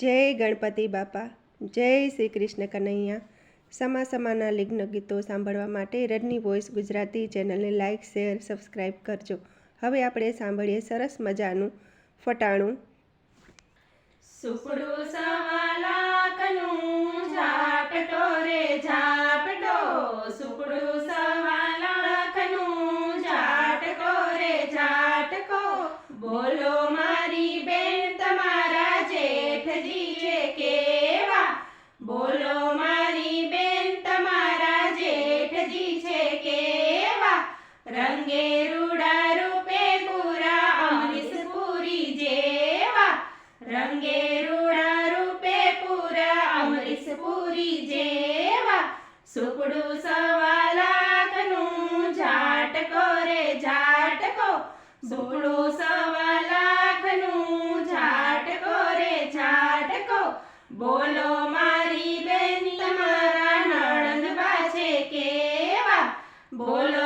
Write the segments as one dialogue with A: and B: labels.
A: જય ગણપતિ બાપા, જય શ્રી કૃષ્ણ કનૈયા. સમા સમાના લગ્ન ગીતો સાંભળવા માટે રજની વોઇસ ગુજરાતી ચેનલને લાઇક શેર સબસ્ક્રાઈબ કરજો. હવે આપણે સાંભળીએ સરસ મજાનું ફટાણું.
B: બોલો રંગે રૂડા રૂપે પૂરા અમરીશ પૂરી જેવા રંગે રૂડા રૂપે પૂરા અમરીશ પૂરી જેવા સુપડું સવા લાખનું ઝાટકો રે ઝાટકો સુપડું સવા લાખનું ઝાટકો રે ઝાટકો બોલો મારી બેન તમારા નણંદ પાછે કેવા બોલો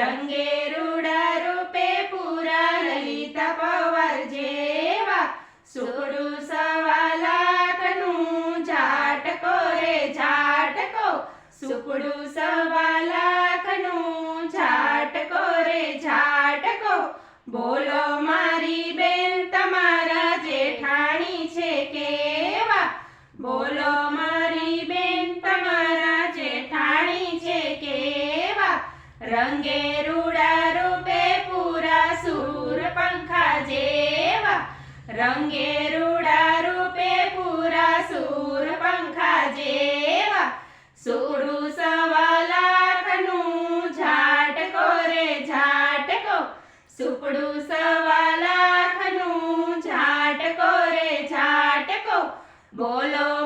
B: રંગે રૂડા રૂપે પૂરા લલિતા પવાર જેવા સુકડું સવા લાખનું ઝાટકો રે ઝાટકો સુકડું સવા લાખનું ઝાટકો રે ઝાટકો બોલો મારી બેન તમારા જેઠાણી છે કેવા બોલો રંગે રૂડા રૂપે પૂરા સૂર પંખા જેવા રંગે રૂડા રૂપે પૂરા સૂર પંખા જેવા સુડું સવા લાખનું ઝાટકો રે ઝાટકો સુપડું સવા લાખનું ઝાટકો રે ઝાટકો બોલો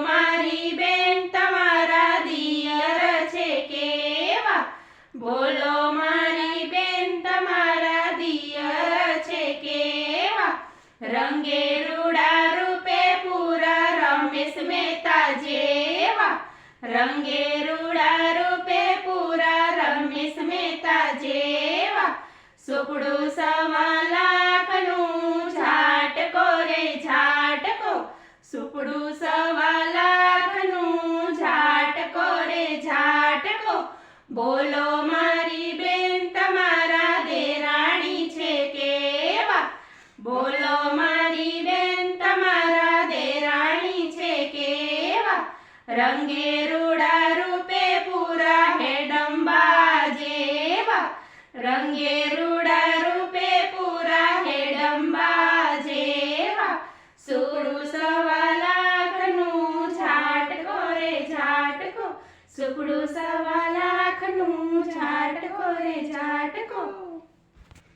B: રંગે રૂડા રૂપે પૂરા રમેશ મહેતા જેવા સુપડું સવા લાખનું ઝાટકો રે ઝાટકો સુપડું સવા લાખનું ઝાટકો રે ઝાટકો બોલો મારી રંગે રૂડા રૂપે પૂરા હેડંબા જેવા રંગે રૂડા રૂપે પૂરા હેડંબા જેવા સુકડું સવા લાખનું ઝાટકો રે ઝાટકો સુકડું સવા લાખનું ઝાટકો રે ઝાટકો